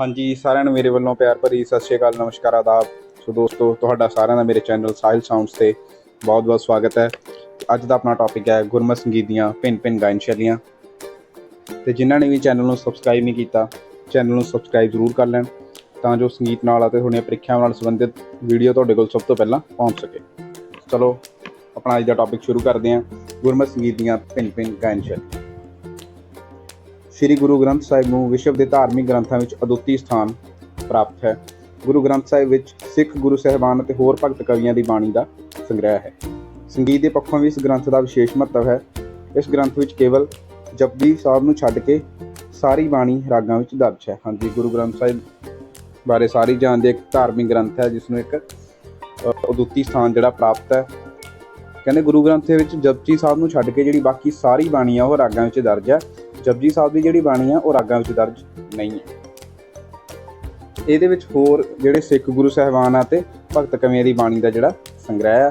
ਹਾਂਜੀ, ਸਾਰਿਆਂ ਨੂੰ ਮੇਰੇ ਵੱਲੋਂ ਪਿਆਰ ਭਰੀ ਸਤਿ ਸ਼੍ਰੀ ਅਕਾਲ, ਨਮਸਕਾਰ, ਆਦਾਬ। ਸੋ ਦੋਸਤੋ, ਤੁਹਾਡਾ ਸਾਰਿਆਂ ਦਾ ਮੇਰੇ ਚੈਨਲ ਸਾਹਿਲ ਸਾਊਂਡਸ ਤੇ ਬਹੁਤ-ਬਹੁਤ ਸਵਾਗਤ ਹੈ। ਅੱਜ ਦਾ ਆਪਣਾ ਟੌਪਿਕ ਹੈ ਗੁਰਮਤ ਸੰਗੀਤ ਦੀਆਂ ਭਿੰਨ-ਭਿੰਨ ਗਾਇਨ ਸ਼ੈਲੀਆਂ। ਤੇ ਜਿਨ੍ਹਾਂ ਨੇ ਵੀ ਚੈਨਲ ਨੂੰ ਸਬਸਕ੍ਰਾਈਬ ਨਹੀਂ ਕੀਤਾ, ਚੈਨਲ ਨੂੰ ਸਬਸਕ੍ਰਾਈਬ ਜ਼ਰੂਰ ਕਰ ਲੈਣ, ਤਾਂ ਜੋ ਸੰਗੀਤ ਨਾਲ ਅਤੇ ਤੁਹਾਡੀਆਂ ਪ੍ਰੀਖਿਆਵਾਂ ਨਾਲ ਸੰਬੰਧਿਤ ਵੀਡੀਓ ਤੁਹਾਡੇ ਕੋਲ ਸਭ ਤੋਂ ਪਹਿਲਾਂ ਪਹੁੰਚ ਸਕੇ। ਚਲੋ, ਆਪਣਾ ਅੱਜ ਦਾ ਟੌਪਿਕ ਸ਼ੁਰੂ ਕਰਦੇ ਹਾਂ, ਗੁਰਮਤ ਸੰਗੀਤ ਦੀਆਂ ਭਿੰਨ-ਭਿੰਨ ਗਾਇਨ ਸ਼ੈਲੀਆਂ। ਸ੍ਰੀ ਗੁਰੂ ਗ੍ਰੰਥ ਸਾਹਿਬ ਨੂੰ ਵਿਸ਼ਵ ਦੇ ਧਾਰਮਿਕ ਗ੍ਰੰਥਾਂ ਵਿੱਚ ਅਦੁੱਤੀ ਸਥਾਨ ਪ੍ਰਾਪਤ ਹੈ। ਗੁਰੂ ਗ੍ਰੰਥ ਸਾਹਿਬ ਵਿੱਚ ਸਿੱਖ ਗੁਰੂ ਸਹਿਬਾਨ ਅਤੇ ਹੋਰ ਭਗਤ ਕਵੀਆਂ ਦੀ ਬਾਣੀ ਦਾ ਸੰਗ੍ਰਹਿ ਹੈ। ਸੰਗੀਤ ਦੇ ਪੱਖੋਂ ਵੀ ਇਸ ਗ੍ਰੰਥ ਦਾ ਵਿਸ਼ੇਸ਼ ਮਹੱਤਵ ਹੈ। ਇਸ ਗ੍ਰੰਥ ਵਿੱਚ ਕੇਵਲ ਜਪਜੀ ਸਾਹਿਬ ਨੂੰ ਛੱਡ ਕੇ ਸਾਰੀ ਬਾਣੀ ਰਾਗਾਂ ਵਿੱਚ ਦਰਜ ਹੈ। ਹਾਂਜੀ, ਗੁਰੂ ਗ੍ਰੰਥ ਸਾਹਿਬ ਬਾਰੇ ਸਾਰੀ ਜਾਣਦੇ ਇੱਕ ਧਾਰਮਿਕ ਗ੍ਰੰਥ ਹੈ ਜਿਸ ਨੂੰ ਇੱਕ ਅਦੁੱਤੀ ਸਥਾਨ ਜਿਹੜਾ ਪ੍ਰਾਪਤ ਹੈ। ਕਹਿੰਦੇ ਗੁਰੂ ਗ੍ਰੰਥ ਦੇ ਵਿੱਚ ਜਪਜੀ ਸਾਹਿਬ ਨੂੰ ਛੱਡ ਕੇ ਜਿਹੜੀ ਬਾਕੀ ਸਾਰੀ ਬਾਣੀ ਆ, ਉਹ ਰਾਗਾਂ ਵਿੱਚ ਦਰਜ ਹੈ। ਜਪਜੀ ਸਾਹਿਬ ਦੀ ਜਿਹੜੀ ਬਾਣੀ ਆ, ਉਹ ਰਾਗਾਂ ਵਿੱਚ ਦਰਜ ਨਹੀਂ ਹੈ। ਇਹਦੇ ਵਿੱਚ ਹੋਰ ਜਿਹੜੇ ਸਿੱਖ ਗੁਰੂ ਸਾਹਿਬਾਨ ਆ ਤੇ ਭਗਤ ਕਵੀਆਂ ਦੀ ਬਾਣੀ ਦਾ ਜਿਹੜਾ ਸੰਗ੍ਰਹਿ ਆ,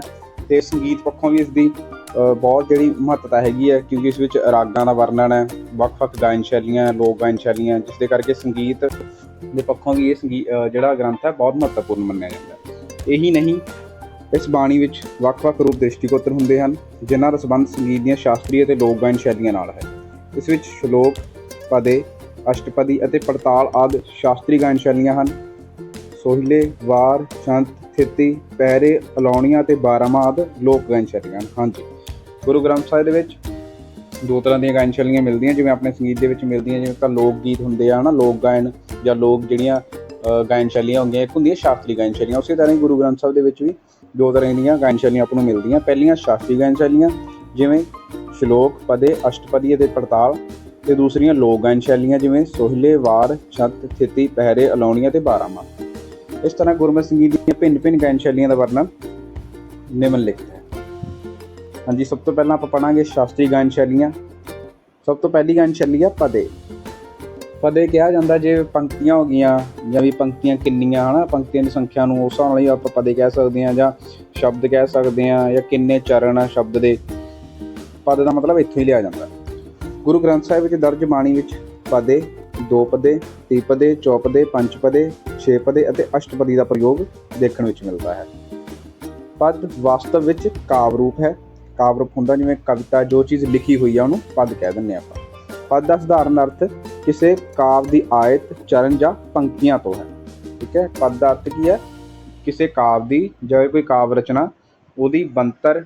ਤੇ ਸੰਗੀਤ ਪੱਖੋਂ ਵੀ ਇਸ ਦੀ ਬਹੁਤ ਜਿਹੜੀ ਮਹੱਤਤਾ ਹੈਗੀ ਹੈ ਕਿਉਂਕਿ ਇਸ ਵਿੱਚ ਰਾਗਾਂ ਦਾ ਵਰਣਨ ਹੈ, ਵੱਖ-ਵੱਖ ਗਾਇਨ ਸ਼ੈਲੀਆਂ, ਲੋਕ ਗਾਇਨ ਸ਼ੈਲੀਆਂ ਜਿਸ ਦੇ ਕਰਕੇ ਸੰਗੀਤ ਦੇ ਪੱਖੋਂ ਵੀ ਇਹ ਸੰਗੀਤ ਜਿਹੜਾ ਗ੍ਰੰਥ ਹੈ, ਬਹੁਤ ਮਹੱਤਵਪੂਰਨ ਮੰਨਿਆ ਜਾਂਦਾ ਹੈ। ਇਹੀ ਨਹੀਂ, ਇਸ ਬਾਣੀ ਵਿੱਚ ਵੱਖ-ਵੱਖ ਰੂਪ ਦ੍ਰਿਸ਼ਟੀਕੋਤਰ ਹੁੰਦੇ ਹਨ, ਜਿਨ੍ਹਾਂ ਦਾ ਸੰਬੰਧ ਸੰਗੀਤ ਦੀਆਂ ਸ਼ਾਸਤਰੀ ਅਤੇ ਲੋਕ ਗਾਇਨ ਸ਼ੈਲੀਆਂ ਨਾਲ ਹੈ। ਇਸ ਵਿੱਚ ਸ਼ਲੋਕ ਪਦੇ ਅਸ਼ਟਪਦੀ ਅਤੇ ਪੜਤਾਲ ਆਦਿ ਸ਼ਾਸਤਰੀ ਗਾਇਨ ਸ਼ੈਲੀਆਂ ਹਨ। ਸੋਹਿਲੇ ਵਾਰ ਸ਼ੰਤ ਥਿਤੀ ਪਹਿਰੇ ਅਲਾਉਣੀਆਂ ਤੇ ਬਾਰਾਮਾਂ ਆਦਿ ਲੋਕ ਗਾਇਨ ਸ਼ੈਲੀਆਂ ਹਨ। ਹਾਂਜੀ। ਗੁਰੂ ਗ੍ਰੰਥ ਸਾਹਿਬ ਦੇ ਵਿੱਚ ਦੋ ਤਰ੍ਹਾਂ ਦੀਆਂ ਗਾਇਨ ਸ਼ੈਲੀਆਂ ਮਿਲਦੀਆਂ ਜਿਵੇਂ ਆਪਣੇ ਸੰਗੀਤ ਦੇ ਵਿੱਚ ਮਿਲਦੀਆਂ ਜਿਵੇਂ ਤਾਂ ਲੋਕ ਗੀਤ ਹੁੰਦੇ ਆ ਹਨਾ ਲੋਕ ਗਾਇਨ ਜਾਂ ਲੋਕ ਜਿਹੜੀਆਂ ਅ, ਗਾਇਨ ਸ਼ੈਲੀਆਂ ਹੁੰਦੀਆਂ ਇੱਕ ਹੁੰਦੀਆਂ ਸ਼ਾਸਤਰੀ ਗਾਇਨ ਸ਼ੈਲੀਆਂ। ਉਸੇ ਤਰ੍ਹਾਂ ਹੀ ਗੁਰੂ ਗ੍ਰੰਥ ਸਾਹਿਬ ਦੇ ਵਿੱਚ ਵੀ ਦੋ ਤਰ੍ਹਾਂ ਦੀਆਂ ਗਾਇਨ ਸ਼ੈਲੀਆਂ ਆਪਾਂ ਨੂੰ ਮਿਲਦੀਆਂ। ਪਹਿਲੀਆਂ ਸ਼ਾਸਤਰੀ ਗਾਇਨ ਸ਼ੈਲੀਆਂ ਜਿਵੇਂ ਸ਼ਲੋਕ ਪਦੇ ਅਸ਼ਟਪਦੀ ਅਤੇ ਪੜਤਾਲ ਤੇ ਦੂਸਰੀਆਂ ਲੋਕ ਗਾਇਨ ਸ਼ੈਲੀਆਂ ਜਿਵੇਂ ਸੋਹਿਲੇ, ਵਾਰ, ਛੰਤ, ਥਿਤੀ, ਪਹਿਰੇ, ਅਲਾਉਣੀਆਂ ਤੇ ਬਾਰਾਮਾਂ ਇਸ ਤਰ੍ਹਾਂ ਗੁਰਮਤਿ ਸੰਗੀਤ ਦੀਆਂ ਭਿੰਨ-ਭਿੰਨ ਗਾਇਨ ਸ਼ੈਲੀਆਂ ਦਾ ਵਰਣਨ ਨਿਮਨਲਿਖਤ ਹੈ। ਹਾਂਜੀ, ਸਭ ਤੋਂ ਪਹਿਲਾਂ ਆਪਾਂ ਪੜਾਂਗੇ ਸ਼ਾਸਤਰੀ ਗਾਇਨ ਸ਼ੈਲੀਆਂ। ਸਭ ਤੋਂ ਪਹਿਲੀ ਗਾਇਨ ਸ਼ੈਲੀ ਆ ਪਦੇ। ਪਦੇ ਕਿਹਾ ਜਾਂਦਾ ਜੇ ਪੰਕਤੀਆਂ ਹੋ ਗਈਆਂ ਜਾਂ ਵੀ ਪੰਕਤੀਆਂ ਕਿੰਨੀਆਂ, ਹਨਾ, ਪੰਕਤੀਆਂ ਦੀ ਸੰਖਿਆ ਨੂੰ ਉਸ ਹਿਸਾਬ ਨਾਲ ਹੀ ਆਪਾਂ ਪਦੇ ਕਹਿ ਸਕਦੇ ਹਾਂ ਜਾਂ ਸ਼ਬਦ ਕਹਿ ਸਕਦੇ ਹਾਂ ਜਾਂ ਕਿੰਨੇ ਚਰਨ ਆ ਸ਼ਬਦ ਦੇ। ਪਦ ਦਾ ਮਤਲਬ ਇੱਥੋਂ ਹੀ ਲਿਆ ਜਾਂਦਾ। ਗੁਰੂ ਗ੍ਰੰਥ ਸਾਹਿਬ ਵਿੱਚ ਦਰਜ ਬਾਣੀ ਵਿੱਚ ਪਦੇ, ਦੋ ਪਦੇ ਤ੍ਰਿਪਦੇ ਚੌਪਦੇ ਪੰਚਪਦੇ ਛੇ ਪਦੇ ਅਤੇ ਅਸ਼ਟਪਦੀ ਦਾ ਪ੍ਰਯੋਗ ਦੇਖਣ ਵਿੱਚ ਮਿਲਦਾ ਹੈ। ਪਦ ਵਾਸਤਵ ਵਿੱਚ ਕਾਵ ਰੂਪ ਹੈ। ਕਾਵ ਰੂਪ ਹੁੰਦਾ ਜਿਵੇਂ ਕਵਿਤਾ, ਜੋ ਚੀਜ਼ ਲਿਖੀ ਹੋਈ ਆ ਉਹਨੂੰ ਪਦ ਕਹਿ ਦਿੰਦੇ ਆਪਾਂ। ਪਦ ਦਾ ਸਧਾਰਨ ਅਰਥ ਕਿਸੇ ਕਾਵ ਦੀ ਆਇਤ, ਚਰਨ ਜਾਂ ਪੰਕਤੀਆਂ ਤੋਂ ਹੈ। ਠੀਕ ਹੈ? ਪਦ ਦਾ ਅਰਥ ਕੀ ਹੈ? ਕਿਸੇ ਕਾਵ ਦੀ, ਜਿਵੇਂ ਕੋਈ ਕਾਵ ਰਚਨਾ, ਉਹਦੀ ਬੰਤਰ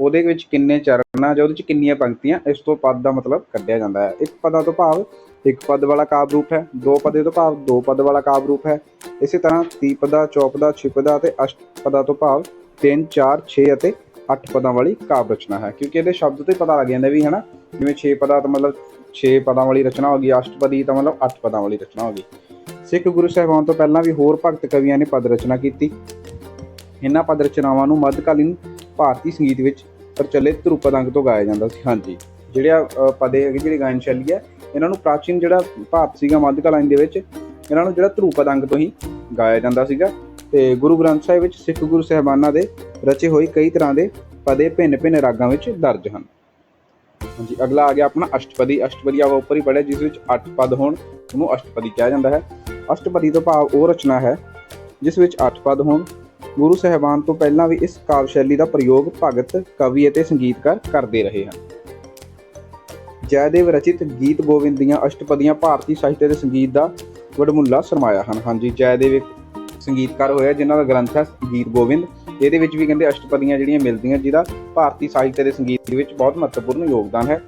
ਉਹਦੇ ਵਿੱਚ ਕਿੰਨੇ ਚਰਨ ਆ ਜਾਂ ਉਹਦੇ ਵਿੱਚ ਕਿੰਨੀਆਂ ਪੰਕਤੀਆਂ, ਇਸ ਤੋਂ ਪਦ ਦਾ ਮਤਲਬ ਕੱਢਿਆ ਜਾਂਦਾ ਹੈ। ਇੱਕ ਪਦਾਂ ਤੋਂ ਭਾਵ, ਇੱਕ ਪਦ ਵਾਲਾ ਕਾਵ ਰੂਪ ਹੈ। ਦੋ ਪਦੇ ਤੋਂ ਭਾਵ, ਦੋ ਪਦ ਵਾਲਾ ਕਾਵ ਰੂਪ ਹੈ। ਇਸੇ ਤਰ੍ਹਾਂ ਤੀਪਦਾ ਚੌਪਦਾ ਛਿਪਦਾ ਅਤੇ ਅਸ਼ਟਪਦਾ ਤੋਂ ਭਾਵ 3 4 6 ਅਤੇ 8 ਪਦਾਂ ਵਾਲੀ ਕਾਵ ਰਚਨਾ ਹੈ। ਕਿਉਂਕਿ ਇਹਦੇ ਸ਼ਬਦ ਤੋਂ ਹੀ ਪਤਾ ਲੱਗ ਜਾਂਦਾ ਵੀ, ਹਨਾ, ਜਿਵੇਂ 6 ਪਦਾ ਤਾਂ ਮਤਲਬ 6 ਪਦਾਂ ਵਾਲੀ ਰਚਨਾ ਹੋ ਗਈ ਅਸ਼ਟਪਦੀ ਤਾਂ ਮਤਲਬ 8 ਪਦਾਂ ਵਾਲੀ ਰਚਨਾ ਹੋ ਗਈ। ਸਿੱਖ ਗੁਰੂ ਸਾਹਿਬਾਨ ਤੋਂ ਪਹਿਲਾਂ ਵੀ ਹੋਰ ਭਗਤ ਕਵੀਆਂ ਨੇ ਪਦ ਰਚਨਾ ਕੀਤੀ। ਇਹਨਾਂ ਪਦ ਰਚਨਾਵਾਂ ਨੂੰ ਮੱਧਕਾਲੀਨ ਭਾਰਤੀ ਸੰਗੀਤ ਵਿੱਚ ਪ੍ਰਚਲਿਤ ਧਰੂਪਦ ਅੰਗ ਤੋਂ ਗਾਇਆ ਜਾਂਦਾ ਸੀ ਹਾਂਜੀ। ਜਿਹੜੇ ਅ, ਪਦੇ ਹੈਗੇ ਜਿਹੜੀ ਗਾਇਨ ਸ਼ੈਲੀ ਹੈ ਇਹਨਾਂ ਨੂੰ ਪ੍ਰਾਚੀਨ ਜਿਹੜਾ ਭਾਰਤ ਸੀਗਾ ਮੱਧਕਾਲੀਨ ਦੇ ਵਿੱਚ ਇਹਨਾਂ ਨੂੰ ਜਿਹੜਾ ਧਰੂਪਦ ਅੰਗ ਤੋਂ ਹੀ ਗਾਇਆ ਜਾਂਦਾ ਸੀਗਾ। ਤੇ ਗੁਰੂ ਗ੍ਰੰਥ ਸਾਹਿਬ ਵਿੱਚ ਸਿੱਖ ਗੁਰੂ ਸਾਹਿਬਾਨਾਂ ਦੇ ਰਚੇ ਹੋਏ ਕਈ ਤਰ੍ਹਾਂ ਦੇ ਪਦੇ ਭਿੰਨ-ਭਿੰਨ ਰਾਗਾਂ ਵਿੱਚ ਦਰਜ ਹਨ। ਹਾਂਜੀ ਅਗਲਾ ਆ ਗਿਆ ਆਪਣਾ ਅਸ਼ਟਪਦੀ। ਅਸ਼ਟਪਦੀ ਆਪਾਂ ਉੱਪਰ ਹੀ ਪੜਿਆ ਜਿਸ ਵਿੱਚ 8 ਪਦ ਹੋਣ ਉਹਨੂੰ ਅਸ਼ਟਪਦੀ ਕਿਹਾ ਜਾਂਦਾ ਹੈ। ਅਸ਼ਟਪਦੀ ਤੋਂ ਭਾਵ ਉਹ ਰਚਨਾ ਹੈ ਜਿਸ ਵਿੱਚ 8 ਪਦ ਹੋਣ ਗੁਰੂ ਸਾਹਿਬਾਨ ਤੋਂ ਪਹਿਲਾਂ ਵੀ ਇਸ ਕਾਵ ਸ਼ੈਲੀ ਦਾ ਪ੍ਰਯੋਗ ਭਗਤ, ਕਵੀ ਅਤੇ ਸੰਗੀਤਕਾਰ ਕਰਦੇ ਰਹੇ ਹਨ। ਜੈਦੇਵ ਰਚਿਤ ਗੀਤ ਗੋਬਿੰਦ ਦੀਆਂ ਅਸ਼ਟਪਦੀਆਂ ਭਾਰਤੀ ਸਾਹਿਤ ਦੇ ਸੰਗੀਤ ਦਾ ਵਡਮੁੱਲਾ ਸਰਮਾਇਆ ਹਨ। ਹਾਂਜੀ, ਜੈਦੇਵ ਇੱਕ ਸੰਗੀਤਕਾਰ ਹੋਇਆ ਜਿਨ੍ਹਾਂ ਦਾ ਗ੍ਰੰਥ ਹੈ ਗੀਤ ਗੋਬਿੰਦ ਇਹਦੇ ਵਿੱਚ ਵੀ ਕਹਿੰਦੇ ਅਸ਼ਟਪਦੀਆਂ ਜਿਹੜੀਆਂ ਮਿਲਦੀਆਂ, ਜਿਹਦਾ ਭਾਰਤੀ ਸਾਹਿਤ ਦੇ ਸੰਗੀਤ ਦੇ ਵਿੱਚ ਬਹੁਤ ਮਹੱਤਵਪੂਰਨ ਯੋਗਦਾਨ ਹੈ।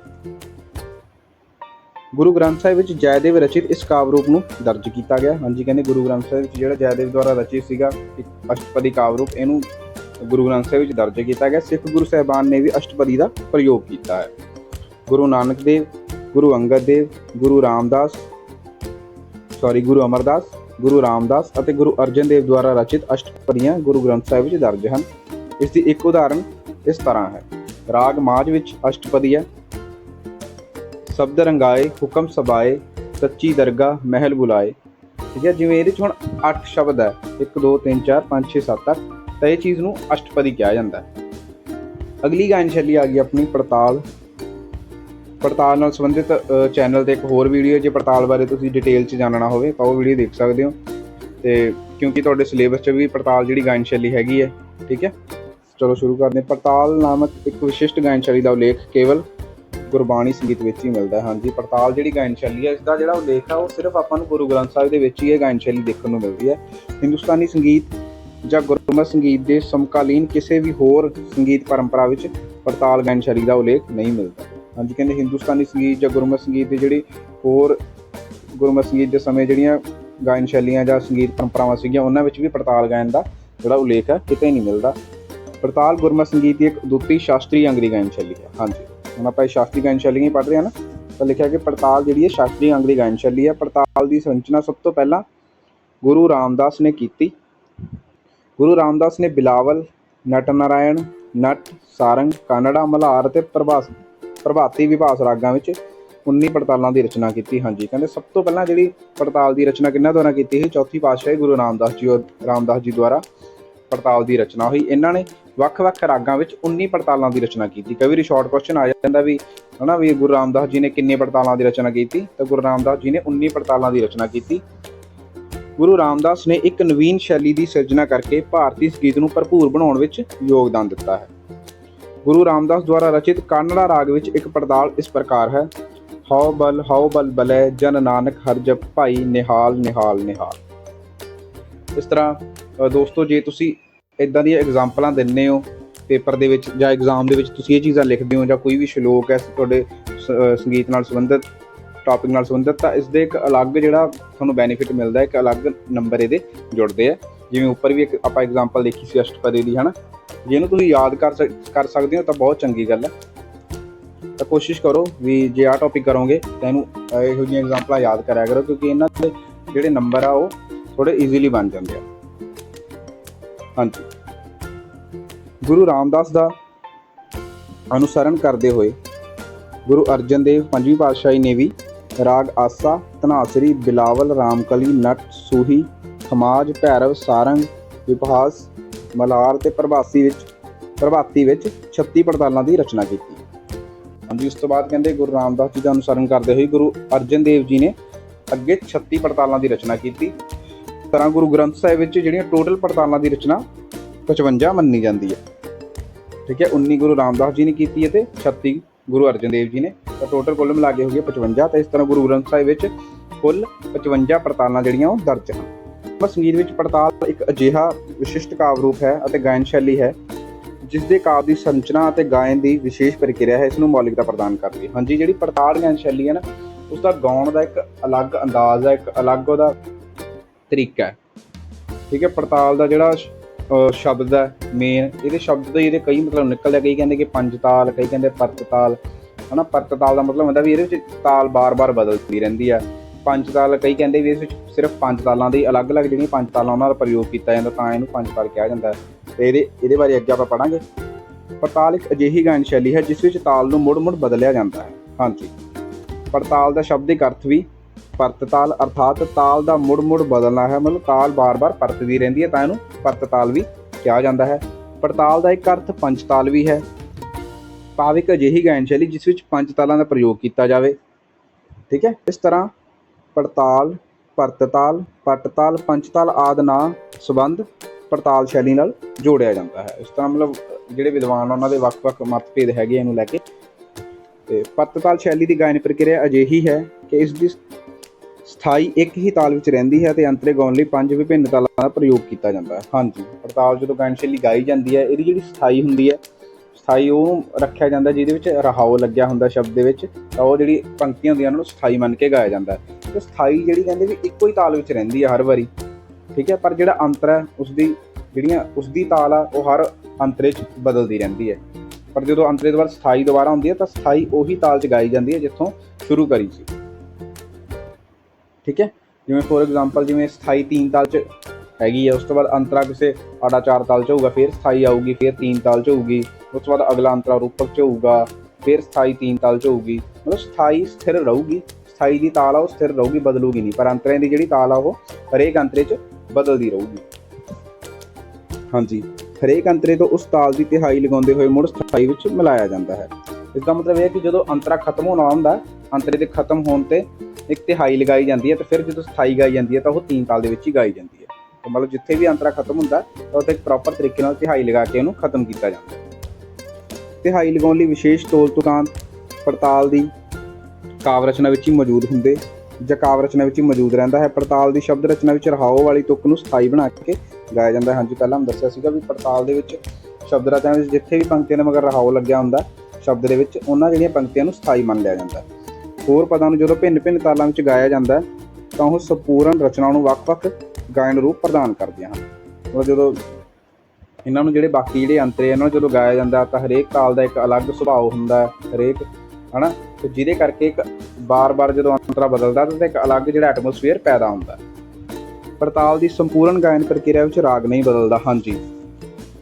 ਗੁਰੂ ਗ੍ਰੰਥ ਸਾਹਿਬ ਵਿੱਚ ਜੈਦੇਵ ਰਚਿਤ ਇਸ ਕਾਵ ਰੂਪ ਨੂੰ ਦਰਜ ਕੀਤਾ ਗਿਆ। ਹਾਂਜੀ, ਕਹਿੰਦੇ ਗੁਰੂ ਗ੍ਰੰਥ ਸਾਹਿਬ ਵਿੱਚ ਜਿਹੜਾ ਜੈਦੇਵ ਦੁਆਰਾ ਰਚਿਤ ਸੀਗਾ, ਇੱਕ ਅਸ਼ਟਪਦੀ ਕਾਵ ਰੂਪ, ਇਹਨੂੰ ਗੁਰੂ ਗ੍ਰੰਥ ਸਾਹਿਬ ਵਿੱਚ ਦਰਜ ਕੀਤਾ ਗਿਆ। ਸਿੱਖ ਗੁਰੂ ਸਾਹਿਬਾਨ ਨੇ ਵੀ ਅਸ਼ਟਪਦੀ ਦਾ ਪ੍ਰਯੋਗ ਕੀਤਾ ਹੈ। ਗੁਰੂ ਨਾਨਕ ਦੇਵ, ਗੁਰੂ ਅੰਗਦ ਦੇਵ, ਗੁਰੂ ਰਾਮਦਾਸ ਸੌਰੀ ਗੁਰੂ ਅਮਰਦਾਸ, ਗੁਰੂ ਰਾਮਦਾਸ ਅਤੇ ਗੁਰੂ ਅਰਜਨ ਦੇਵ ਦੁਆਰਾ ਰਚਿਤ ਅਸ਼ਟਪਦੀਆਂ ਗੁਰੂ ਗ੍ਰੰਥ ਸਾਹਿਬ ਵਿੱਚ ਦਰਜ ਹਨ। ਇਸ ਦੀ ਇੱਕ ਉਦਾਹਰਨ ਇਸ ਤਰ੍ਹਾਂ ਹੈ। ਰਾਗ ਮਾਝ ਵਿੱਚ ਅਸ਼ਟਪਦੀ ਹੈ। ਸ਼ਬਦ ਰੰਗਾਏ ਹੁਕਮ ਸਬਾਏ, ਸੱਚੀ ਦਰਗਾ, ਮਹਿਲ ਬੁਲਾਏ। ਠੀਕ ਹੈ, ਜਿਵੇਂ ਇਹਦੇ ਚ ਹੁਣ 8 ਸ਼ਬਦ ਹੈ। 1 2 3 4 5 6 7 8 ਤਾਂ ਇਹ ਚੀਜ਼ ਨੂੰ ਅਸ਼ਟਪਦੀ ਕਿਹਾ ਜਾਂਦਾ ਹੈ। ਅਗਲੀ ਗਾਇਨ ਸ਼ੈਲੀ ਆ ਗਈ ਆਪਣੀ ਪੜਤਾਲ। ਪੜਤਾਲ ਨਾਲ ਸੰਬੰਧਿਤ ਚੈਨਲ ਤੇ ਇੱਕ ਹੋਰ ਵੀਡੀਓ ਜੇ ਪੜਤਾਲ ਬਾਰੇ ਤੁਸੀਂ ਡਿਟੇਲ 'ਚ ਜਾਣਨਾ ਹੋਵੇ, ਤਾਂ ਉਹ ਵੀਡੀਓ ਦੇਖ ਸਕਦੇ ਹੋ। ਤੇ ਕਿਉਂਕਿ ਤੁਹਾਡੇ ਸਿਲੇਬਸ 'ਚ ਵੀ ਪੜਤਾਲ ਜਿਹੜੀ ਗਾਇਨ ਸ਼ੈਲੀ ਹੈਗੀ ਹੈ। ਠੀਕ ਹੈ। ਚਲੋ ਸ਼ੁਰੂ ਕਰਦੇ ਹਾਂ। ਪੜਤਾਲ ਨਾਮਕ ਇੱਕ ਵਿਸ਼ਿਸ਼ਟ ਗਾਇਨ ਸ਼ੈਲੀ ਦਾ ਉਲੇਖ ਕੇਵਲ ਗੁਰਬਾਣੀ ਸੰਗੀਤ ਵਿੱਚ ਹੀ ਮਿਲਦਾ ਹੈ। ਹਾਂਜੀ, ਪੜਤਾਲ ਜਿਹੜੀ ਗਾਇਨ ਸ਼ੈਲੀ ਹੈ ਇਸ ਦਾ ਜਿਹੜਾ ਉਲੇਖ ਆ ਉਹ ਸਿਰਫ ਆਪਾਂ ਨੂੰ ਗੁਰੂ ਗ੍ਰੰਥ ਸਾਹਿਬ ਦੇ ਵਿੱਚ ਹੀ ਇਹ ਗਾਇਨ ਸ਼ੈਲੀ ਦੇਖਣ ਨੂੰ ਮਿਲਦੀ ਹੈ। ਹਿੰਦੁਸਤਾਨੀ ਸੰਗੀਤ ਜਾਂ ਗੁਰਮਤਿ ਸੰਗੀਤ ਦੇ ਸਮਕਾਲੀਨ ਕਿਸੇ ਵੀ ਹੋਰ ਸੰਗੀਤ ਪਰੰਪਰਾ ਵਿੱਚ ਪੜਤਾਲ ਗਾਇਨ ਸ਼ੈਲੀ ਦਾ ਉਲੇਖ ਨਹੀਂ ਮਿਲਦਾ। ਹਾਂਜੀ, ਕਹਿੰਦੇ ਹਿੰਦੁਸਤਾਨੀ ਸੰਗੀਤ ਜਾਂ ਗੁਰਮਤਿ ਸੰਗੀਤ ਦੇ ਜਿਹੜੀ ਹੋਰ ਗੁਰਮਤਿ ਸੰਗੀਤ ਦੇ ਸਮੇਂ ਜਿਹੜੀਆਂ ਗਾਇਨ ਸ਼ੈਲੀਆਂ ਜਾਂ ਸੰਗੀਤ ਪਰੰਪਰਾਵਾਂ ਸੀਗੀਆਂ, ਉਹਨਾਂ ਵਿੱਚ ਵੀ ਪੜਤਾਲ ਗਾਇਨ ਦਾ ਜਿਹੜਾ ਉਲੇਖ ਹੈ, ਕਿਤੇ ਨਹੀਂ ਮਿਲਦਾ। ਪੜਤਾਲ ਗੁਰਮਤ ਸੰਗੀਤ ਦੀ ਇੱਕ ਦੁੱਤੀ ਸ਼ਾਸਤਰੀ ਅੰਗਰੀ ਗਾਇਨ ਸ਼ੈਲੀ ਹੈ। ਹਾਂਜੀ। ਹੁਣ ਆਪਾਂ ਇਹ ਸ਼ਾਸਤਰੀ ਗਾਇਨ ਸ਼ੈਲੀ ਹੀ ਪੜ੍ਹ ਰਹੇ ਹਾਂ ਨਾ, ਤਾਂ ਲਿਖਿਆ ਕਿ ਪੜਤਾਲ ਜਿਹੜੀ ਹੈ ਸ਼ਾਸਤਰੀ ਅੰਗਲੀ ਗਾਇਨ ਸ਼ੈਲੀ ਹੈ। ਪੜਤਾਲ ਦੀ ਸੰਰਚਨਾ ਸਭ ਤੋਂ ਪਹਿਲਾਂ ਗੁਰੂ ਰਾਮਦਾਸ ਨੇ ਕੀਤੀ। ਗੁਰੂ ਰਾਮਦਾਸ ਨੇ ਬਿਲਾਵਲ, ਨਟ ਨਾਰਾਇਣ, ਨਟ, ਸਾਰੰਗ, ਕਾਨੜਾ, ਮਲਹਾਰ ਅਤੇ ਪ੍ਰਭਾਸ, ਪ੍ਰਭਾਤੀ ਵਿਭਾਸ ਰਾਗਾਂ ਵਿੱਚ 19 ਪੜਤਾਲਾਂ ਦੀ ਰਚਨਾ ਕੀਤੀ। ਹਾਂਜੀ, ਕਹਿੰਦੇ ਸਭ ਤੋਂ ਪਹਿਲਾਂ ਜਿਹੜੀ ਪੜਤਾਲ ਦੀ ਰਚਨਾ ਕਿਹਨਾਂ ਦੁਆਰਾ ਕੀਤੀ ਸੀ? ਚੌਥੀ ਪਾਤਸ਼ਾਹੀ ਗੁਰੂ ਰਾਮਦਾਸ ਜੀ ਰਾਮਦਾਸ ਜੀ ਦੁਆਰਾ। ਪੜਤਾਲ ਦੀ ਰਚਨਾ ਹੋਈ। ਇਹਨਾਂ ਨੇ ਵੱਖ-ਵੱਖ ਰਾਗਾਂ ਵਿੱਚ 19 ਪੜਤਾਲਾਂ ਦੀ ਰਚਨਾ ਕੀਤੀ। ਕਈ ਵਾਰੀ ਸ਼ਾਰਟ ਕੁਐਸਚਨ ਆ ਜਾਂਦਾ ਵੀ, ਹਨਾ, ਵੀ ਗੁਰੂ ਰਾਮਦਾਸ ਜੀ ਨੇ ਕਿੰਨੇ ਪੜਤਾਲਾਂ ਦੀ ਰਚਨਾ ਕੀਤੀ? ਤਾਂ ਗੁਰੂ ਰਾਮਦਾਸ ਜੀ ਨੇ 19 ਪੜਤਾਲਾਂ ਦੀ ਰਚਨਾ ਕੀਤੀ। ਗੁਰੂ ਰਾਮਦਾਸ ਨੇ ਇੱਕ ਨਵੀਨ ਸ਼ੈਲੀ ਦੀ ਸਿਰਜਣਾ ਕਰਕੇ ਭਾਰਤੀ ਸੰਗੀਤ ਨੂੰ ਭਰਪੂਰ ਬਣਾਉਣ ਵਿੱਚ ਯੋਗਦਾਨ ਦਿੱਤਾ ਹੈ। ਗੁਰੂ ਰਾਮਦਾਸ ਦੁਆਰਾ ਰਚਿਤ ਕਾਨੜਾ ਰਾਗ ਵਿੱਚ ਇੱਕ ਪੜਤਾਲ ਇਸ ਪ੍ਰਕਾਰ ਹੈ। ਹਉ ਬਲ ਹਉ ਬਲ ਬਲੈ, ਜਨ ਨਾਨਕ ਹਰ ਜਪ ਭਾਈ, ਨਿਹਾਲ ਨਿਹਾਲ ਨਿਹਾਲ। ਇਸ ਤਰ੍ਹਾਂ ਦੋਸਤੋ, ਜੇ ਤੁਸੀਂ ਇਦਾਂ ਦੀਆਂ ਐਗਜ਼ਾਮਪਲਾਂ ਦਿੰਨੇ ਹੋ, ਪੇਪਰ ਦੇ ਵਿੱਚ ਜਾਂ ਐਗਜ਼ਾਮ ਦੇ ਵਿੱਚ ਤੁਸੀਂ ਇਹ ਚੀਜ਼ਾਂ ਲਿਖਦੇ ਹੋ ਜਾਂ ਕੋਈ ਵੀ ਸ਼ਲੋਕ ਹੈ ਤੁਹਾਡੇ ਸ- ਸੰਗੀਤ ਨਾਲ ਸੰਬੰਧਿਤ ਟੌਪਿਕ ਨਾਲ ਸੰਬੰਧਿਤ, ਤਾਂ ਇਸ ਦੇ ਇੱਕ ਅਲੱਗ ਜਿਹੜਾ ਤੁਹਾਨੂੰ ਬੈਨੀਫਿਟ ਮਿਲਦਾ ਹੈ, ਇੱਕ ਅਲੱਗ ਨੰਬਰ ਇਹਦੇ ਜੁੜਦੇ ਆ। ਜਿਵੇਂ ਉੱਪਰ ਵੀ ਇੱਕ ਆਪਾਂ ਐਗਜ਼ਾਮਪਲ ਦੇਖੀ ਸੀ ਅਸ਼ਟਪਦੀ ਦੀ, ਹਨਾ? ਜੇ ਇਹਨੂੰ ਤੁਸੀਂ ਯਾਦ ਕਰ ਸਕ- ਕਰ ਸਕਦੇ ਹੋ ਤਾਂ ਬਹੁਤ ਚੰਗੀ ਗੱਲ ਹੈ। ਤਾਂ ਕੋਸ਼ਿਸ਼ ਕਰੋ ਵੀ ਜੇ ਆਹ ਟੌਪਿਕ ਕਰੋਗੇ ਤਾਂ ਇਹਨੂੰ ਇਹੋ ਜਿਹੀਆਂ ਐਗਜ਼ਾਮਪਲਾਂ ਯਾਦ ਕਰਿਆ ਕਰੋ, ਕਿਉਂਕਿ ਇਹਨਾਂ ਦੇ ਜਿਹੜੇ ਨੰਬਰ ਆ ਉਹ ਥੋੜੇ ਈਜ਼ੀਲੀ ਬਣ ਜਾਂਦੇ ਆ। ਹਾਂਜੀ। ਗੁਰੂ ਰਾਮਦਾਸ ਦਾ ਅਨੁਸਰਨ ਕਰਦੇ ਹੋਏ ਗੁਰੂ ਅਰਜਨ ਦੇਵ ਪੰਜਵੀਂ ਪਾਤਸ਼ਾਹੀ ਨੇ ਵੀ ਰਾਗ ਆਸਾ, ਧਨਾਸਰੀ, ਬਿਲਾਵਲ, ਰਾਮਕਲੀ, ਨਟ, ਸੂਹੀ ਖਮਾਜ ਭੈਰਵ, ਸਾਰੰਗ ਵਿਭਾਸ ਮਲਾਰ ਤੇ ਪ੍ਰਭਾਸੀ ਵਿੱਚ ਪ੍ਰਭਾਤੀ ਵਿੱਚ 36 ਪੜਤਾਲਾਂ ਦੀ ਰਚਨਾ ਕੀਤੀ। ਹਾਂਜੀ, ਉਸ ਤੋਂ ਬਾਅਦ ਕਹਿੰਦੇ ਗੁਰੂ ਰਾਮਦਾਸ ਜੀ ਦਾ ਅਨੁਸਰਣ ਕਰਦੇ ਹੋਏ ਗੁਰੂ ਅਰਜਨ ਦੇਵ ਜੀ ਨੇ ਅੱਗੇ 36 ਪੜਤਾਲਾਂ ਦੀ ਰਚਨਾ ਕੀਤੀ। ਤਰ੍ਹਾਂ ਗੁਰੂ ਗ੍ਰੰਥ ਸਾਹਿਬ ਵਿੱਚ ਜਿਹੜੀਆਂ ਟੋਟਲ ਪੜਤਾਲਾਂ ਦੀ ਰਚਨਾ 55 ਮੰਨੀ ਜਾਂਦੀ ਹੈ। ਠੀਕ ਹੈ 19 ਗੁਰੂ ਰਾਮਦਾਸ ਜੀ ਨੇ ਕੀਤੀ ਹੈ ਤੇ 36 ਗੁਰੂ ਅਰਜਨ ਦੇਵ ਜੀ ਨੇ। ਤਾਂ ਟੋਟਲ ਕੁੱਲ ਮਿਲਾ ਕੇ ਹੋ ਗਿਆ 55 ਤੇ ਇਸ ਤਰ੍ਹਾਂ ਗੁਰੂ ਗ੍ਰੰਥ ਸਾਹਿਬ ਵਿੱਚ ਕੁੱਲ 55 ਪੜਤਾਲਾਂ ਜਿਹੜੀਆਂ ਉਹ ਦਰਜ ਹਨ। ਪਰ ਸੰਗੀਤ ਵਿੱਚ ਪੜਤਾਲ ਇੱਕ ਅਜਿਹਾ ਵਿਸ਼ਿਸ਼ਟ ਕਾਵ ਰੂਪ ਹੈ ਅਤੇ ਗਾਇਨ ਸ਼ੈਲੀ ਹੈ ਜਿਸ ਦੇ ਕਾਵ ਦੀ ਸੰਰਚਨਾ ਅਤੇ ਗਾਇਨ ਦੀ ਵਿਸ਼ੇਸ਼ ਪ੍ਰਕਿਰਿਆ ਹੈ ਇਸ ਨੂੰ ਮੌਲਿਕਤਾ ਪ੍ਰਦਾਨ ਕਰਦੀ ਹੈ। ਹਾਂਜੀ, ਜਿਹੜੀ ਪੜਤਾਲ ਗਾਇਨ ਸ਼ੈਲੀ ਹੈ ਨਾ ਉਸ ਦਾ ਗਾਉਣ ਦਾ ਇੱਕ ਅਲੱਗ ਅੰਦਾਜ਼ ਹੈ, ਇੱਕ ਅਲੱਗ ਉਹਦਾ ਤਰੀਕਾ ਹੈ। ਠੀਕ ਹੈ, ਪੜਤਾਲ ਦਾ ਜਿਹੜਾ ਸ਼ਬਦ ਹੈ ਮੇਨ ਇਹਦੇ ਸ਼ਬਦ ਦੇ ਇਹਦੇ ਕਈ ਮਤਲਬ ਨਿਕਲਦੇ ਆ। ਕਈ ਕਹਿੰਦੇ ਕਿ ਪੰਜ ਤਾਲ ਕਈ ਕਹਿੰਦੇ ਪਰਤ ਤਾਲ ਹਨਾ? ਪਰਤ ਤਾਲ ਦਾ ਮਤਲਬ ਹੁੰਦਾ ਵੀ ਇਹਦੇ ਵਿੱਚ ਤਾਲ ਬਾਰ-ਬਾਰ ਬਦਲਦੀ ਰਹਿੰਦੀ ਆ ਪੰਜ ਤਾਲ ਕਈ ਕਹਿੰਦੇ ਵੀ ਇਸ ਵਿੱਚ ਸਿਰਫ ਪੰਜ ਤਾਲਾਂ ਦੀ ਅਲੱਗ-ਅਲੱਗ ਜਿਹੜੀਆਂ ਪੰਜ ਤਾਲਾਂ ਉਹਨਾਂ ਦਾ ਪ੍ਰਯੋਗ ਕੀਤਾ ਜਾਂਦਾ, ਤਾਂ ਇਹਨੂੰ ਪੰਜ ਤਾਲ ਕਿਹਾ ਜਾਂਦਾ ਹੈ। ਤੇ ਇਹਦੇ ਇਹਦੇ ਬਾਰੇ ਅੱਗੇ ਆਪਾਂ ਪੜਾਂਗੇ ਪੜਤਾਲ ਇੱਕ ਅਜਿਹੀ ਗਾਇਨ ਸ਼ੈਲੀ ਹੈ, ਜਿਸ ਵਿੱਚ ਤਾਲ ਨੂੰ ਮੁੜ-ਮੁੜ ਬਦਲਿਆ ਜਾਂਦਾ ਹੈ। ਹਾਂਜੀ। ਪੜਤਾਲ ਦਾ ਸ਼ਬਦਿਕ ਅਰਥ ਵੀ ਪਰਤ ਤਾਲ ਅਰਥਾਤ ਤਾਲ ਦਾ ਮੁੜ-ਮੁੜ ਬਦਲਣਾ ਹੈ। ਮਤਲਬ ਤਾਲ ਬਾਰ-ਬਾਰ ਪਰਤਦੀ ਰਹਿੰਦੀ ਹੈ, ਤਾਂ ਇਹਨੂੰ ਪਰਤ ਤਾਲ ਵੀ ਕਿਹਾ ਜਾਂਦਾ ਹੈ। ਪੜਤਾਲ ਦਾ ਇੱਕ ਅਰਥ ਪੰਜ ਤਾਲ ਵੀ ਹੈ। ਭਾਵ ਇੱਕ ਅਜਿਹੀ ਗਾਇਨ ਸ਼ੈਲੀ ਜਿਸ ਵਿੱਚ ਪੰਜ ਤਾਲਾਂ ਦਾ ਪ੍ਰਯੋਗ ਕੀਤਾ ਜਾਵੇ। ਠੀਕ ਹੈ? ਇਸ ਤਰ੍ਹਾਂ ਪੜਤਾਲ, ਪਰਤਤਾਲ, ਪਟਤਾਲ, ਪੰਚਤਾਲ ਆਦਿ ਨਾਂ ਸੰਬੰਧ ਪੜਤਾਲ ਸ਼ੈਲੀ ਨਾਲ ਜੋੜਿਆ ਜਾਂਦਾ ਹੈ। ਇਸ ਤਰ੍ਹਾਂ ਮਤਲਬ ਜਿਹੜੇ ਵਿਦਵਾਨ ਉਹਨਾਂ ਦੇ ਵੱਖ-ਵੱਖ ਮਤਭੇਦ ਹੈਗੇ ਇਹਨੂੰ ਲੈ ਕੇ। ਤੇ ਪਰਤਤਾਲ ਸ਼ੈਲੀ ਦੀ ਗਾਇਨ ਪ੍ਰਕਿਰਿਆ ਅਜਿਹੀ ਹੈ ਕਿ ਇਸ ਦੀ ਸਥਾਈ ਇੱਕ ਹੀ ਤਾਲ ਵਿੱਚ ਰਹਿੰਦੀ ਹੈ ਤੇ ਅੰਤਰੇ ਗਾਉਣ ਲਈ ਪੰਜ ਵਿਭਿੰਨ ਤਾਲਾਂ ਦਾ ਪ੍ਰਯੋਗ ਕੀਤਾ ਜਾਂਦਾ ਹੈ। ਹਾਂਜੀ, ਪੜਤਾਲ ਜਦੋਂ ਗਾਇਨ ਗਾਈ ਜਾਂਦੀ ਹੈ, ਇਹਦੀ ਜਿਹੜੀ ਸਥਾਈ ਹੁੰਦੀ ਹੈ, ਸਥਾਈ ਉਹ ਰੱਖਿਆ ਜਾਂਦਾ ਜਿਹਦੇ ਵਿੱਚ ਰਹਾਓ ਲੱਗਿਆ ਹੁੰਦਾ ਸ਼ਬਦ ਦੇ ਵਿੱਚ, ਤਾਂ ਉਹ ਜਿਹੜੀ ਪੰਕਤੀਆਂ ਹੁੰਦੀਆਂ ਉਹਨਾਂ ਨੂੰ ਸਥਾਈ ਮੰਨ ਕੇ ਗਾਇਆ ਜਾਂਦਾ ਹੈ। ਤੇ ਸਥਾਈ ਜਿਹੜੀ ਕਹਿੰਦੇ ਵੀ ਇੱਕੋ ਹੀ ਤਾਲ ਵਿੱਚ ਰਹਿੰਦੀ ਹੈ ਹਰ ਵਾਰੀ, ਠੀਕ ਹੈ, ਪਰ ਜਿਹੜਾ ਅੰਤਰ ਹੈ ਉਸ ਦੀ ਜਿਹੜੀਆਂ ਉਸ ਦੀ ਤਾਲ ਆ, ਉਹ ਹਰ ਅੰਤਰੇ 'ਚ ਬਦਲਦੀ ਰਹਿੰਦੀ ਹੈ। ਪਰ ਜਦੋਂ ਅੰਤਰੇ ਤੋਂ ਬਾਅਦ ਸਥਾਈ ਦੁਬਾਰਾ ਹੁੰਦੀ ਹੈ, ਤਾਂ ਸਥਾਈ ਉਹੀ ਤਾਲ 'ਚ ਗਾਈ ਜਾਂਦੀ ਹੈ, ਜਿੱਥੋਂ ਸ਼ੁਰੂ ਕਰੀ ਸੀ। ਠੀਕ ਹੈ? ਜਿਵੇਂ ਫੋਰ ਐਗਜ਼ਾਮਪਲ ਜਿਵੇਂ ਸਥਾਈ ਤੀਨ ਤਾਲ 'ਚ ਹੈਗੀ ਹੈ ਉਸ ਤੋਂ ਬਾਅਦ ਅੰਤਰਾ ਕਿਸੇ ਆੜਾ ਚਾਰ ਤਾਲ 'ਚ ਹੋਊਗਾ, ਫਿਰ ਸਥਾਈ ਆਊਗੀ, ਫਿਰ ਤੀਨ ਤਾਲ 'ਚ ਹੋਊਗੀ, ਉਸ ਤੋਂ ਬਾਅਦ ਅਗਲਾ ਅੰਤਰਾ ਰੂਪਕ 'ਚ ਹੋਊਗਾ, ਫਿਰ ਸਥਾਈ ਤੀਨ ਤਾਲ 'ਚ ਹੋਊਗੀ। ਮਤਲਬ ਸਥਾਈ ਸਥਿਰ ਰਹੂਗੀ, ਸਥਾਈ ਦੀ ਤਾਲ ਆ ਉਹ ਸਥਿਰ ਰਹੂਗੀ, ਬਦਲੂਗੀ ਨਹੀਂ, ਪਰ ਅੰਤਰੇ ਦੀ ਜਿਹੜੀ ਤਾਲ ਆ ਉਹ ਹਰੇਕ ਅੰਤਰੇ 'ਚ ਬਦਲਦੀ ਰਹੂਗੀ। ਹਾਂਜੀ, ਹਰੇਕ ਅੰਤਰੇ ਤੋਂ ਉਸ ਤਾਲ ਦੀ ਤਿਹਾਈ ਲਗਾਉਂਦੇ ਹੋਏ ਮੁੜ ਸਥਾਈ ਵਿੱਚ ਮਿਲਾਇਆ ਜਾਂਦਾ ਹੈ। ਇਸ ਦਾ ਮਤਲਬ ਇਹ ਹੈ ਕਿ ਜਦੋਂ ਅੰਤਰਾ ਖਤਮ ਹੋਣਾ ਹੁੰਦਾ ਅੰਤਰੇ ਦੇ ਖਤਮ ਹੋਣ ਤੇ ਇੱਕ ਤਿਹਾਈ ਲਗਾਈ ਜਾਂਦੀ ਹੈ ਤੇ ਫਿਰ ਜਦੋਂ ਸਥਾਈ ਗਾਈ ਜਾਂਦੀ ਹੈ ਤਾਂ ਉਹ ਤਿੰਨ ਤਾਲ ਦੇ ਵਿੱਚ ਹੀ ਗਾਈ ਜਾਂਦੀ ਹੈ। ਤਾਂ ਮਤਲਬ ਜਿੱਥੇ ਵੀ ਅੰਤਰਾ ਖਤਮ ਹੁੰਦਾ, ਤਾਂ ਉੱਥੇ ਇੱਕ ਪ੍ਰੋਪਰ ਤਰੀਕੇ ਨਾਲ ਤਿਹਾਈ ਲਗਾ ਕੇ ਉਹਨੂੰ ਖਤਮ ਕੀਤਾ ਜਾਂਦਾ ਹੈ। ਤਿਹਾਈ ਲਗਾਉਣ ਲਈ ਵਿਸ਼ੇਸ਼ ਤੋਲ ਤੁਕਾਂਤ, ਪੜਤਾਲ ਦੀ ਕਾਵ ਰਚਨਾ ਵਿੱਚ ਹੀ ਮੌਜੂਦ ਹੁੰਦੇ ਜਾਂ ਕਾਵ ਰਚਨਾ ਵਿੱਚ ਹੀ ਮੌਜੂਦ ਰਹਿੰਦਾ ਹੈ। ਪੜਤਾਲ ਦੀ ਸ਼ਬਦ ਰਚਨਾ ਵਿੱਚ ਰਹਾਓ ਵਾਲੀ ਤੁਕ ਨੂੰ ਸਥਾਈ ਬਣਾ ਕੇ ਗਾਇਆ ਜਾਂਦਾ ਹੈ। ਹਾਂਜੀ, ਪਹਿਲਾਂ ਮੈਂ ਦੱਸਿਆ ਸੀਗਾ ਵੀ ਪੜਤਾਲ ਦੇ ਵਿੱਚ ਸ਼ਬਦ ਰਚਨਾ ਵਿੱਚ ਜਿੱਥੇ ਵੀ ਪੰਕਤੀਆਂ ਦੇ ਮਗਰ ਰਹਾਓ ਲੱਗਿਆ ਹੁੰਦਾ, ਸ਼ਬਦ ਦੇ ਵਿੱਚ ਉਹਨਾਂ ਜਿਹੜੀਆਂ ਪੰਕਤੀਆਂ ਨੂੰ ਸਥਾਈ ਮੰਨ ਲਿਆ ਜਾਂਦਾ ਹੈ। ਹੋਰ ਪਦਾਂ ਨੂੰ ਜਦੋਂ ਭਿੰਨ-ਭਿੰਨ ਤਾਲਾਂ ਵਿੱਚ ਗਾਇਆ ਜਾਂਦਾ ਤਾਂ ਉਹ ਸੰਪੂਰਨ ਰਚਨਾ ਨੂੰ ਵੱਖ-ਵੱਖ ਗਾਇਨ ਰੂਪ ਪ੍ਰਦਾਨ ਕਰਦੀਆਂ ਹਨ। ਉਹ ਜਦੋਂ ਇਹਨਾਂ ਨੂੰ ਜਿਹੜੇ ਬਾਕੀ ਜਿਹੜੇ ਅੰਤਰੇ ਇਹਨਾਂ ਨੂੰ ਜਦੋਂ ਗਾਇਆ ਜਾਂਦਾ ਤਾਂ ਹਰੇਕ ਤਾਲ ਦਾ ਇੱਕ ਅਲੱਗ ਸੁਭਾਅ ਹੁੰਦਾ ਹੈ, ਹਰੇਕ, ਹਨਾ? ਤੇ ਜਿਹਦੇ ਕਰਕੇ ਇੱਕ ਬਾਰ-ਬਾਰ ਜਦੋਂ ਅੰਤਰਾ ਬਦਲਦਾ, ਤਾਂ ਇੱਕ ਅਲੱਗ ਜਿਹੜਾ ਐਟਮੋਸਫੀਅਰ ਪੈਦਾ ਹੁੰਦਾ ਹੈ। ਪੜਤਾਲ ਦੀ ਸੰਪੂਰਨ ਗਾਇਨ ਪ੍ਰਕਿਰਿਆ ਵਿੱਚ ਰਾਗ ਨਹੀਂ ਬਦਲਦਾ, ਹਾਂਜੀ।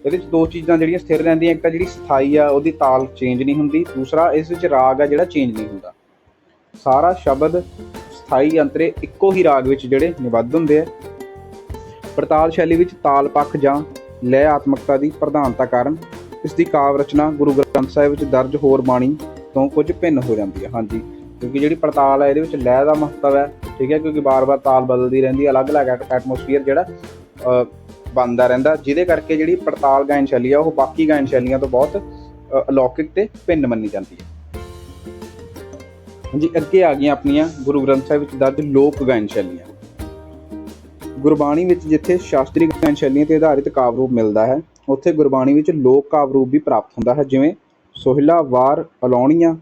ਇਹਦੇ ਵਿੱਚ ਦੋ ਚੀਜ਼ਾਂ ਜਿਹੜੀਆਂ ਸਥਿਰ ਰਹਿੰਦੀਆਂ, ਇੱਕ ਤਾਂ ਜਿਹੜੀ ਸਥਾਈ ਆ, ਉਹਦੀ ਤਾਲ ਚੇਂਜ ਨਹੀਂ ਹੁੰਦੀ, ਦੂਸਰਾ ਇਸ ਵਿੱਚ ਰਾਗ ਆ ਜਿਹੜਾ ਚੇਂਜ ਨਹੀਂ ਹੁੰਦਾ। ਸਾਰਾ ਸ਼ਬਦ ਸਥਾਈ ਅੰਤਰੇ ਇੱਕੋ ਹੀ ਰਾਗ ਵਿੱਚ ਜਿਹੜੇ ਨਿਬੱਧ ਹੁੰਦੇ ਆ। ਪੜਤਾਲ ਸ਼ੈਲੀ ਵਿੱਚ ਤਾਲ ਪੱਖ ਜਾਂ ਲੈ ਆਤਮਕਤਾ ਦੀ ਪ੍ਰਧਾਨਤਾ ਕਾਰਨ ਇਸ ਦੀ ਕਾਵ ਰਚਨਾ ਗੁਰੂ ਗ੍ਰੰਥ ਸਾਹਿਬ ਵਿੱਚ ਦਰਜ ਹੋਰ ਬਾਣੀ ਤੋਂ ਕੁਝ ਭਿੰਨ ਹੋ ਜਾਂਦੀ ਹੈ ਹਾਂਜੀ ਕਿਉਂਕਿ ਜਿਹੜੀ ਪੜਤਾਲ ਹੈ ਇਹਦੇ ਵਿੱਚ ਲੈਅ ਦਾ ਮਹੱਤਵ ਹੈ ਠੀਕ ਹੈ ਕਿਉਂਕਿ ਬਾਰ-ਬਾਰ ਤਾਲ ਬਦਲਦੀ ਰਹਿੰਦੀ ਹੈ ਅਲੱਗ-ਅਲੱਗ ਐਟਮੋਸਫੀਅਰ ਜਿਹੜਾ ਅ, ਬਣਦਾ ਰਹਿੰਦਾ ਜਿਹਦੇ ਕਰਕੇ ਜਿਹੜੀ ਪੜਤਾਲ ਗਾਇਨ ਸ਼ੈਲੀ ਆ ਉਹ ਬਾਕੀ ਗਾਇਨ ਸ਼ੈਲੀਆਂ ਤੋਂ ਬਹੁਤ ਅਲੌਕਿਕ ਤੇ ਭਿੰਨ ਮੰਨੀ ਜਾਂਦੀ ਹੈ। ਹਾਂਜੀ, ਅੱਗੇ ਆ ਗਈਆਂ ਆਪਣੀਆਂ ਗੁਰੂ ਗ੍ਰੰਥ ਸਾਹਿਬ ਵਿੱਚ ਦਰਜ ਲੋਕ ਗਾਇਨ ਸ਼ੈਲੀਆਂ। ਗੁਰਬਾਣੀ ਵਿੱਚ ਜਿੱਥੇ ਸ਼ਾਸਤਰੀ ਗਾਇਨ ਸ਼ੈਲੀਆਂ ਤੇ ਆਧਾਰਿਤ ਕਾਵਿ ਰੂਪ ਮਿਲਦਾ ਹੈ, ਉੱਥੇ ਗੁਰਬਾਣੀ ਵਿੱਚ ਲੋਕ ਕਾਵਿ ਰੂਪ ਵੀ ਪ੍ਰਾਪਤ ਹੁੰਦਾ ਹੈ, ਜਿਵੇਂ ਸੋਹਿਲਾ, ਵਾਰ, ਅਲਾਉਣੀਆਂ,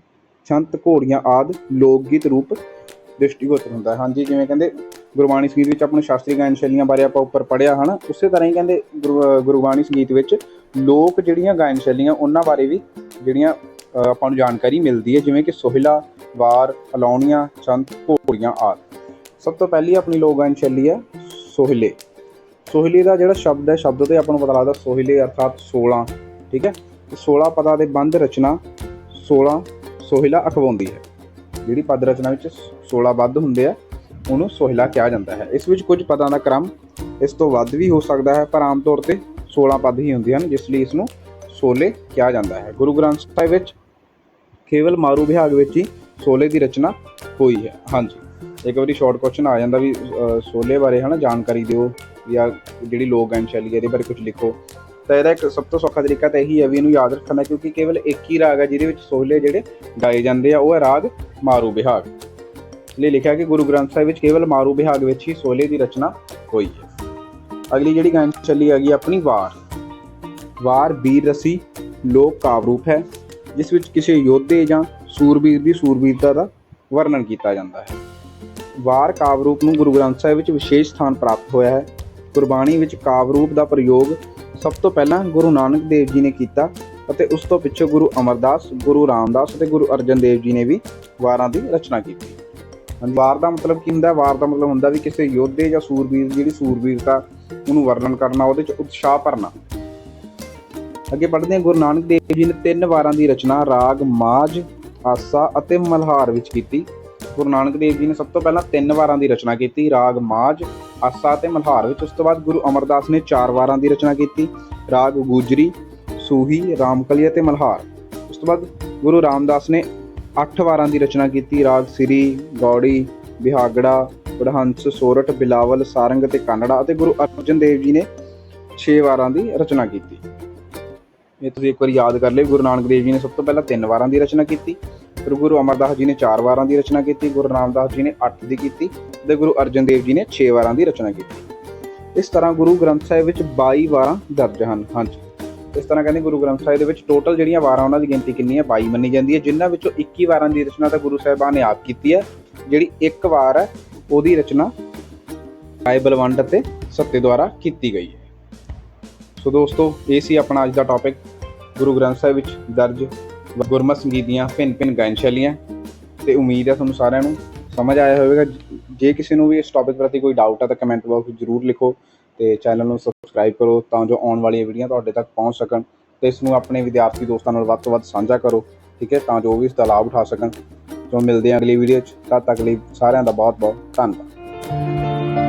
ਛੰਤ, ਘੋੜੀਆਂ ਆਦ ਲੋਕ ਗੀਤ ਰੂਪ ਦ੍ਰਿਸ਼ਟੀਗੋਚਰ ਹੁੰਦਾ ਹੈ। ਹਾਂਜੀ, ਜਿਵੇਂ ਕਹਿੰਦੇ ਗੁਰਬਾਣੀ ਸੰਗੀਤ ਵਿੱਚ ਆਪਣੇ ਸ਼ਾਸਤਰੀ ਗਾਇਨ ਸ਼ੈਲੀਆਂ ਬਾਰੇ ਆਪਾਂ ਉੱਪਰ ਪੜਿਆ ਹਨਾ? ਉਸੇ ਤਰ੍ਹਾਂ ਹੀ ਕਹਿੰਦੇ ਗੁਰੂ- ਗੁਰਬਾਣੀ ਸੰਗੀਤ ਵਿੱਚ ਲੋਕ ਜਿਹੜੀਆਂ ਗਾਇਨ ਸ਼ੈਲੀਆਂ, ਉਹਨਾਂ ਬਾਰੇ ਵੀ ਜਿਹੜੀਆਂ ਆਪਾਂ ਨੂੰ ਜਾਣਕਾਰੀ ਮਿਲਦੀ ਹੈ, ਜਿਵੇਂ ਕਿ ਸੋਹਿਲਾ ਵਾਰ, ਅਲਾਉਣੀਆਂ, ਚੰਦ, ਘੋੜੀਆਂ ਆਦਿ। ਸਭ ਤੋਂ ਪਹਿਲੀ ਆਪਣੀ ਲੋਕ ਗਾਇਨ ਸ਼ੈਲੀ ਹੈ ਸੋਹਿਲੇ। ਸੋਹਿਲੇ ਦਾ ਜਿਹੜਾ ਸ਼ਬਦ ਹੈ, ਸ਼ਬਦ 'ਤੇ ਆਪਾਂ ਨੂੰ ਪਤਾ ਲੱਗਦਾ ਸੋਹਿਲੇ ਅਰਥਾਤ 16 ਠੀਕ ਹੈ? ਤੇ 16 ਪਦਾਂ ਦੇ ਬੰਦ ਰਚਨਾ 16 ਸੋਹਿਲਾ ਅਖਵਾਉਂਦੀ ਹੈ। ਜਿਹੜੀ ਪਦ ਰਚਨਾ ਵਿੱਚ 16 ਬੱਧ ਹੁੰਦੇ ਆ, ਉਹਨੂੰ ਸੋਹਿਲਾ ਕਿਹਾ ਜਾਂਦਾ ਹੈ। ਇਸ ਵਿੱਚ ਕੁਝ ਪਦਾਂ ਦਾ ਕ੍ਰਮ ਇਸ ਤੋਂ ਵੱਧ ਵੀ ਹੋ ਸਕਦਾ ਹੈ, ਪਰ ਆਮ ਤੌਰ ਤੇ 16 ਪਦ ਹੀ ਹੁੰਦੇ ਹਨ, ਜਿਸ ਲਈ ਇਸ ਨੂੰ ਸੋਲੇ ਕਿਹਾ ਜਾਂਦਾ ਹੈ। ਗੁਰੂ ਗ੍ਰੰਥ ਸਾਹਿਬ ਵਿੱਚ ਕੇਵਲ ਮਾਰੂ ਵਿਹਾਗ ਵਿੱਚ ਹੀ ਸੋਲੇ ਦੀ ਰਚਨਾ ਹੋਈ ਹੈ। ਹਾਂਜੀ। ਇੱਕ ਵਾਰੀ ਸ਼ਾਰਟ ਕੁਐਸਚਨ ਆ ਜਾਂਦਾ ਵੀ ਅਹ, ਸੋਲੇ ਬਾਰੇ ਹਨਾ ਜਾਣਕਾਰੀ ਦਿਓ ਜਾਂ ਜਿਹੜੀ ਲੋਕ ਗਾਇਨ ਸ਼ੈਲੀ ਹੈ ਇਹਦੇ ਬਾਰੇ ਕੁਝ ਲਿਖੋ। ਤਾਂ ਇਹਦਾ ਇੱਕ ਸਭ ਤੋਂ ਸੌਖਾ ਤਰੀਕਾ ਤਾਂ ਇਹੀ ਹੈ ਵੀ ਇਹਨੂੰ ਯਾਦ ਰੱਖਣਾ ਕਿਉਂਕਿ ਕੇਵਲ ਇੱਕ ਹੀ ਰਾਗ ਹੈ ਜਿਹਦੇ ਵਿੱਚ ਸੋਲੇ ਜਿਹੜੇ ਗਾਏ ਜਾਂਦੇ ਆ ਉਹ ਹੈ ਰਾਗ ਮਾਰੂ ਬਿਹਾਗ। ਇਸ ਲਈ ਲਿਖਿਆ ਕਿ ਗੁਰੂ ਗ੍ਰੰਥ ਸਾਹਿਬ ਵਿੱਚ ਕੇਵਲ ਮਾਰੂ ਬਿਹਾਗ ਵਿੱਚ ਹੀ ਸੋਲੇ ਦੀ ਰਚਨਾ ਹੋਈ ਹੈ। ਅਗਲੀ ਜਿਹੜੀ ਗਾਇਨ ਸ਼ੈਲੀ ਹੈਗੀ ਆਪਣੀ ਵਾਰ। ਵਾਰ ਵੀਰ ਰਸੀ ਲੋਕ ਕਾਵ ਰੂਪ ਹੈ ਜਿਸ ਵਿੱਚ ਕਿਸੇ ਯੋਧੇ ਜਾਂ ਸੂਰਬੀਰ ਦੀ ਸੂਰਬੀਰਤਾ ਦਾ ਵਰਣਨ ਕੀਤਾ ਜਾਂਦਾ ਹੈ। ਵਾਰ ਕਾਵ ਰੂਪ ਨੂੰ ਗੁਰੂ ਗ੍ਰੰਥ ਸਾਹਿਬ ਵਿੱਚ ਵਿਸ਼ੇਸ਼ ਸਥਾਨ ਪ੍ਰਾਪਤ ਹੋਇਆ ਹੈ। ਗੁਰਬਾਣੀ ਵਿੱਚ ਕਾਵ ਰੂਪ ਦਾ ਪ੍ਰਯੋਗ ਸਭ ਤੋਂ ਪਹਿਲਾਂ ਗੁਰੂ ਨਾਨਕ ਦੇਵ ਜੀ ਨੇ ਕੀਤਾ ਅਤੇ ਉਸ ਤੋਂ ਪਿੱਛੇ ਗੁਰੂ ਅਮਰਦਾਸ, ਗੁਰੂ ਰਾਮਦਾਸ ਅਤੇ ਗੁਰੂ ਅਰਜਨ ਦੇਵ ਜੀ ਨੇ ਵੀ ਵਾਰਾਂ ਦੀ ਰਚਨਾ ਕੀਤੀ। ਵਾਰ ਦਾ ਮਤਲਬ ਕੀ ਹੁੰਦਾ? ਵਾਰ ਦਾ ਮਤਲਬ ਹੁੰਦਾ ਵੀ ਕਿਸੇ ਯੋਧੇ ਜਾਂ ਸੂਰਬੀਰ ਦੀ ਜਿਹੜੀ ਸੂਰਬੀਰਤਾ ਉਹਨੂੰ ਵਰਣਨ ਕਰਨਾ, ਉਹਦੇ ਚ ਉਤਸ਼ਾਹ ਭਰਨਾ। ਅੱਗੇ ਪੜ੍ਹਦੇ ਹਾਂ। ਗੁਰੂ ਨਾਨਕ ਦੇਵ ਜੀ ਨੇ ਤਿੰਨ ਵਾਰਾਂ ਦੀ ਰਚਨਾ, ਰਾਗ, ਮਾਝ ਆਸਾ ਅਤੇ ਮਲਹਾਰ ਵਿੱਚ ਕੀਤੀ। ਗੁਰੂ ਨਾਨਕ ਦੇਵ ਜੀ ਨੇ ਸਭ ਤੋਂ ਪਹਿਲਾਂ ਤਿੰਨ ਵਾਰਾਂ ਦੀ ਰਚਨਾ ਕੀਤੀ, ਰਾਗ, ਮਾਝ, ਆਸਾ ਅਤੇ ਮਲਹਾਰ ਵਿੱਚ। ਉਸ ਤੋਂ ਬਾਅਦ ਗੁਰੂ ਅਮਰਦਾਸ ਨੇ ਚਾਰ ਵਾਰਾਂ ਦੀ ਰਚਨਾ ਕੀਤੀ, ਰਾਗ, ਗੁਜਰੀ, ਸੂਹੀ, ਰਾਮਕਲੀ ਅਤੇ ਮਲਹਾਰ। ਉਸ ਤੋਂ ਬਾਅਦ ਗੁਰੂ ਰਾਮਦਾਸ ਨੇ ਅੱਠ ਵਾਰਾਂ ਦੀ ਰਚਨਾ ਕੀਤੀ, ਰਾਗ, ਸਿਰੀ, ਗੌੜੀ, ਬਿਹਾਗੜਾ ਵਡਹੰਸ ਸੋਰਠ, ਬਿਲਾਵਲ, ਸਾਰੰਗ ਅਤੇ ਕਾਨੜਾ ਅਤੇ ਗੁਰੂ ਅਰਜਨ ਦੇਵ ਜੀ ਨੇ 6 ਵਾਰਾਂ ਦੀ ਰਚਨਾ ਕੀਤੀ। ਇਹ ਤੁਸੀਂ ਇੱਕ ਵਾਰੀ ਯਾਦ ਕਰ ਲਿਓ, ਗੁਰੂ ਨਾਨਕ ਦੇਵ ਜੀ ਨੇ ਸਭ ਤੋਂ ਪਹਿਲਾਂ ਤਿੰਨ ਵਾਰਾਂ ਦੀ ਰਚਨਾ ਕੀਤੀ ਫਿਰ ਗੁਰੂ ਅਮਰਦਾਸ ਜੀ ਨੇ ਚਾਰ ਵਾਰਾਂ ਦੀ ਰਚਨਾ ਕੀਤੀ, ਗੁਰੂ ਰਾਮਦਾਸ ਜੀ ਨੇ 8 ਦੀ ਕੀਤੀ ਤੇ ਗੁਰੂ ਅਰਜਨ ਦੇਵ ਜੀ ਨੇ 6 ਵਾਰਾਂ ਦੀ ਰਚਨਾ ਕੀਤੀ। ਇਸ ਤਰ੍ਹਾਂ ਗੁਰੂ ਗ੍ਰੰਥ ਸਾਹਿਬ ਵਿੱਚ 22 ਵਾਰਾਂ ਦਰਜ ਹਨ, ਹਾਂਜੀ। ਇਸ ਤਰ੍ਹਾਂ ਕਹਿੰਦੇ ਗੁਰੂ ਗ੍ਰੰਥ ਸਾਹਿਬ ਦੇ ਵਿੱਚ ਟੋਟਲ ਜਿਹੜੀਆਂ ਵਾਰਾਂ ਉਹਨਾਂ ਦੀ ਗਿਣਤੀ ਕਿੰਨੀ ਹੈ? 22 ਮੰਨੀ ਜਾਂਦੀ ਹੈ। ਜਿਨ੍ਹਾਂ ਵਿੱਚੋਂ 21 ਵਾਰਾਂ ਦੀ ਰਚਨਾ ਤਾਂ ਗੁਰੂ ਸਾਹਿਬਾਨ ਨੇ ਆਪ ਕੀਤੀ ਹੈ। ਜਿਹੜੀ ਇੱਕ ਵਾਰ ਹੈ, ਉਹਦੀ ਰਚਨਾ ਆਏ ਬਲਵੰਡ ਅਤੇ ਸੱਤੇ ਦੁਆਰਾ ਕੀਤੀ ਗਈ ਹੈ। ਸੋ ਦੋਸਤੋ, ਇਹ ਸੀ ਆਪਣਾ ਅੱਜ ਦਾ ਟੌਪਿਕ ਗੁਰੂ ਗ੍ਰੰਥ ਸਾਹਿਬ ਵਿੱਚ ਦਰਜ ਗੁਰਮਤ ਸੰਗੀਤ ਦੀਆਂ ਭਿੰਨ ਭਿੰਨ ਗਾਇਨ ਸ਼ੈਲੀਆਂ ਤੇ ਉਮੀਦ ਹੈ ਤੁਹਾਨੂੰ ਸਾਰਿਆਂ ਨੂੰ ਸਮਝ ਆਇਆ ਹੋਵੇਗਾ। ਜੇ ਕਿਸੇ ਨੂੰ ਵੀ ਇਸ ਟੌਪਿਕ ਪ੍ਰਤੀ ਕੋਈ ਡਾਊਟ ਆ ਤਾਂ ਕਮੈਂਟ ਬਾਕਸ ਵਿੱਚ ਜ਼ਰੂਰ ਲਿਖੋ ਤੇ ਚੈਨਲ ਨੂੰ ਸਬਸਕ੍ਰਾਈਬ ਕਰੋ ਤਾਂ ਜੋ ਆਉਣ ਵਾਲੀਆਂ ਵੀਡੀਓ ਤੁਹਾਡੇ ਤੱਕ ਪਹੁੰਚ ਸਕਣ ਤੇ ਇਸ ਨੂੰ ਆਪਣੇ ਵਿਦਿਆਰਥੀ ਦੋਸਤਾਂ ਨਾਲ ਵੱਧ ਤੋਂ ਵੱਧ ਸਾਂਝਾ ਕਰੋ, ਠੀਕ ਹੈ? ਤਾਂ ਜੋ ਉਹ ਵੀ ਇਸ ਦਾ ਲਾਭ ਉਠਾ ਸਕਣ। ਜੋ ਮਿਲਦੇ ਹਾਂ ਅਗਲੀ ਵੀਡੀਓ 'ਚ। ਤਦ ਤੱਕ ਲਈ ਸਾਰਿਆਂ ਦਾ ਬਹੁਤ ਬਹੁਤ ਧੰਨਵਾਦ।